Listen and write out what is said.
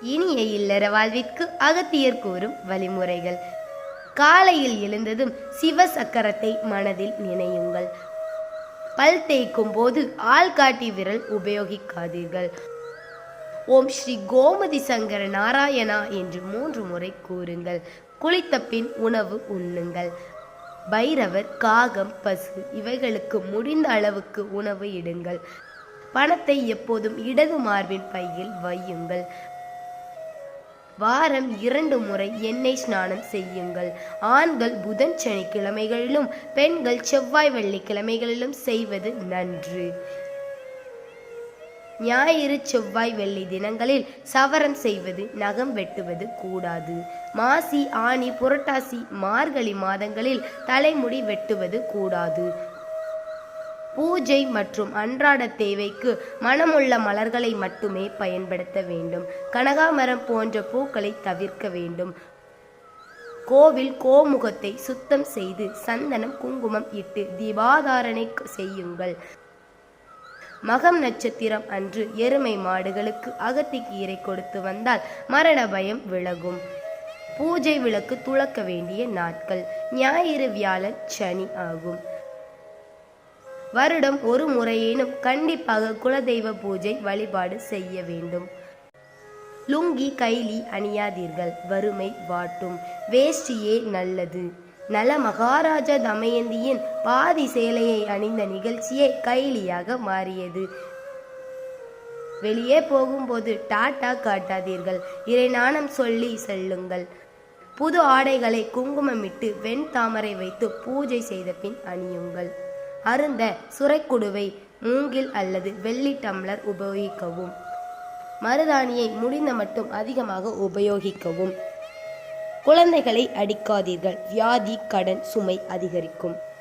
இனிய இல்லற வாழ்விற்கு அகத்தியர் கூறும் வழிமுறைகள். காலையில் எழுந்ததும் சிவ சக்கரத்தை மனதில் நினையுங்கள். பல் தேய்க்கும் போது ஆள்காட்டி விரல் உபயோகிக்காதீர்கள். ஓம் ஸ்ரீ கோமதி சங்கர நாராயணா என்று மூன்று முறை கூறுங்கள். குளித்த பின் உணவு உண்ணுங்கள். பைரவர் காகம் பசு இவைகளுக்கு முடிந்த அளவுக்கு உணவு இடுங்கள். பணத்தை எப்போதும் இடது மார்பின் பையில் வையுங்கள். வாரம் இரண்டு முறை எண்ணெய் ஸ்நானம் செய்யுங்கள். ஆண்கள் புதன் சனிக்கிழமைகளிலும் பெண்கள் செவ்வாய் வெள்ளிக்கிழமைகளிலும் செய்வது நன்று. ஞாயிறு செவ்வாய் வெள்ளி தினங்களில் சவரம் செய்வது நகம் வெட்டுவது கூடாது. மாசி ஆனி புரட்டாசி மார்கழி மாதங்களில் தலைமுடி வெட்டுவது கூடாது. பூஜை மற்றும் அன்றாட தேவைக்கு மனமுள்ள மலர்களை மட்டுமே பயன்படுத்த வேண்டும். கனகாமரம் போன்ற பூக்களை தவிர்க்க வேண்டும். கோவில் கோமுகத்தை சுத்தம் செய்து சந்தனம் குங்குமம் இட்டு தீபாதாரணை செய்யுங்கள். மகம் நட்சத்திரம் அன்று எருமை மாடுகளுக்கு அகத்திக்கீரை கொடுத்து வந்தால் மரண பயம் விலகும். பூஜை விளக்கு துளக்க வேண்டிய நாட்கள். ஞாயிறு வியாழன் சனி ஆகும். வருடம் ஒரு முறையேனும் கண்டிப்பாக குலதெய்வ பூஜை வழிபாடு செய்ய வேண்டும். லுங்கி கைலி அணியாதீர்கள். வறுமை வாட்டும். வேஷ்டியே நல்லது. நல மகாராஜா தமயந்தியின் பாதி சேலையை அணிந்த நிகழ்ச்சியே கைலியாக மாறியது. வெளியே போகும்போது டாட்டா காட்டாதீர்கள். இறை நாணம் சொல்லி செல்லுங்கள். புது ஆடைகளை குங்குமமிட்டு வெண் தாமரை வைத்து பூஜை செய்த பின் அணியுங்கள். அருந்த சுரைக்குடுவை மூங்கில் அல்லது வெள்ளி டம்ளர் உபயோகிக்கவும். மருதாணியை முடிந்த மட்டும் அதிகமாக உபயோகிக்கவும். குழந்தைகளை அடிக்காதீர்கள். வியாதி கடன் சுமை அதிகரிக்கும்.